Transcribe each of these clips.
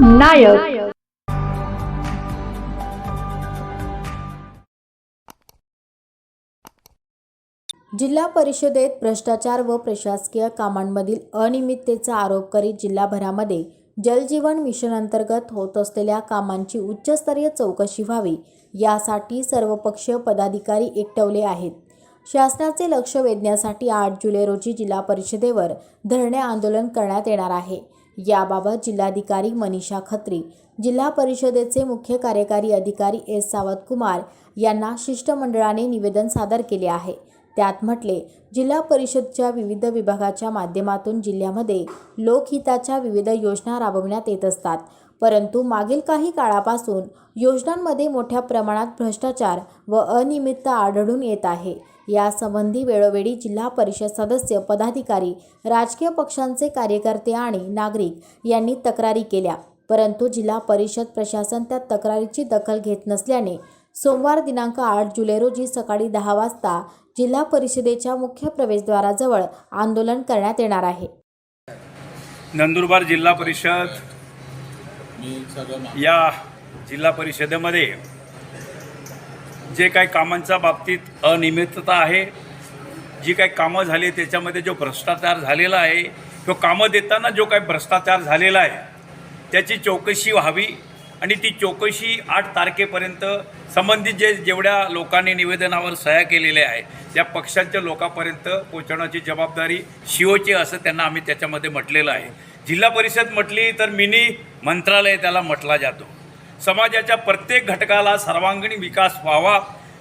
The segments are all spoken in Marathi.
नायक. जिल्हा परिषदेत भ्रष्टाचार व प्रशासकीय कामांमधील अनियमिततेचा आरोप करीत जिल्हाभरामध्ये जलजीवन मिशन अंतर्गत होत असलेल्या कामांची उच्चस्तरीय चौकशी व्हावी यासाठी सर्वपक्षीय पदाधिकारी एकटवले आहेत. शासनाचे लक्ष वेधण्यासाठी आठ जुलै रोजी जिल्हा परिषदेवर धरणे आंदोलन करण्यात येणार आहे. याबाबत जिल्हाधिकारी मनीषा खत्री जिल्हा परिषदेचे मुख्य कार्यकारी अधिकारी एस सावत कुमार यांना शिष्टमंडळाने निवेदन सादर केले आहे. त्यात म्हटले जिल्हा परिषदच्या विविध विभागाच्या माध्यमातून जिल्ह्यामध्ये लोकहिताच्या विविध योजना राबविण्यात येत असतात. परंतु मागील काही काळापासून योजनांमध्ये मोठ्या प्रमाणात भ्रष्टाचार व अनियमितता आढळून येत आहे. यासंबंधी वेळोवेळी जिल्हा परिषद सदस्य पदाधिकारी राजकीय पक्षांचे कार्यकर्ते आणि नागरिक यांनी तक्रारी केल्या. परंतु जिल्हा परिषद प्रशासन त्या तक्रारीची दखल घेत नसल्याने सोमवार दिनांक आठ जुलै रोजी सकाळी दहा वाजता जिल्हा परिषदेच्या मुख्य प्रवेशद्वाराजवळ आंदोलन करण्यात येणार आहे. नंदुरबार जिल्हा परिषद या जिल्हा परिषदेमध्ये जे काही कामांच्या बाबतीत अनियमितता आहे जी काही कामं झाली त्याच्यामध्ये जो भ्रष्टाचार झालेला आहे तो कामं देताना जो काही भ्रष्टाचार झालेला आहे त्याची चौकशी व्हावी आणि ती चौकशी आठ तारखेपर्यंत संबंधित जे जेवढ्या लोकांनी निवेदनावर सह्या केलेल्या आहे त्या पक्षांच्या लोकांपर्यंत पोहोचवण्याची जबाबदारी शिओची असं त्यांना आम्ही त्याच्यामध्ये म्हटलेलं आहे. जिल्हा परिषद म्हटली तर मिनी मंत्रालय त्याला म्हटला जातो. समाजाच्या प्रत्येक घटकाला सर्वांगीण विकास व्हावा.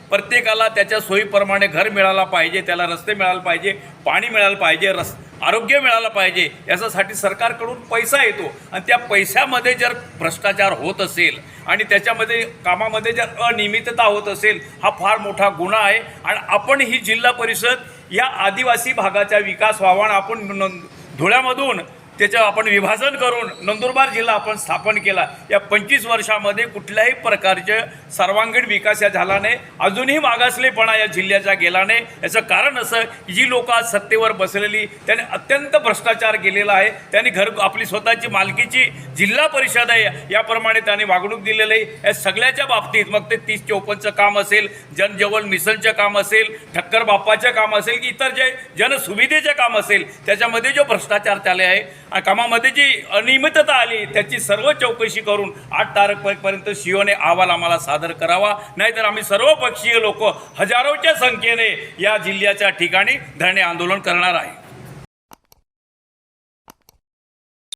प्रत्येकाला त्याच्या सोयीप्रमाणे घर मिळाला पाहिजे त्याला रस्ते मिळायला पाहिजे पाणी मिळालं पाहिजे रस आरोग्य मिळालं पाहिजे याच्यासाठी सरकारकडून पैसा येतो. आणि त्या पैशामध्ये जर भ्रष्टाचार होत असेल आणि त्याच्यामध्ये कामामध्ये जर अनियमितता होत असेल हा फार मोठा गुन्हा आहे. आणि आपण ही जिल्हा परिषद या आदिवासी भागाचा विकास व्हावा आणि आपण धुळ्यामधून त्याचं आपण विभाजन करून नंदुरबार जिल्हा आपण स्थापन केला. या पंचवीस वर्षामध्ये कुठल्याही प्रकारचे सर्वांगीण विकास या झाला नाही. अजूनही मागासलेपणा या जिल्ह्याचा गेला नाही. याचं कारण असं की जी लोक आज सत्तेवर बसलेली त्याने अत्यंत भ्रष्टाचार केलेला आहे. त्यांनी घर आपली स्वतःची मालकीची जिल्हा परिषद आहे याप्रमाणे त्याने वागणूक दिलेली आहे. या सगळ्याच्या बाबतीत मग ते तीस चौपन्नचं काम असेल जनजवळ मिसलचं काम असेल ठक्कर बाप्पाचं काम असेल की इतर जे जनसुविधेचं काम असेल त्याच्यामध्ये जो भ्रष्टाचार चालले आहे कामामध्ये जी अनियमितता आली त्याची सर्व चौकशी करून आठ तारखेपर्यंत शिओने अहवाल आम्हाला सादर करावा. नाहीतर आम्ही सर्व पक्षीय लोक हजारोच्या संख्येने या जिल्ह्याच्या ठिकाणी धरणे आंदोलन करणार आहे.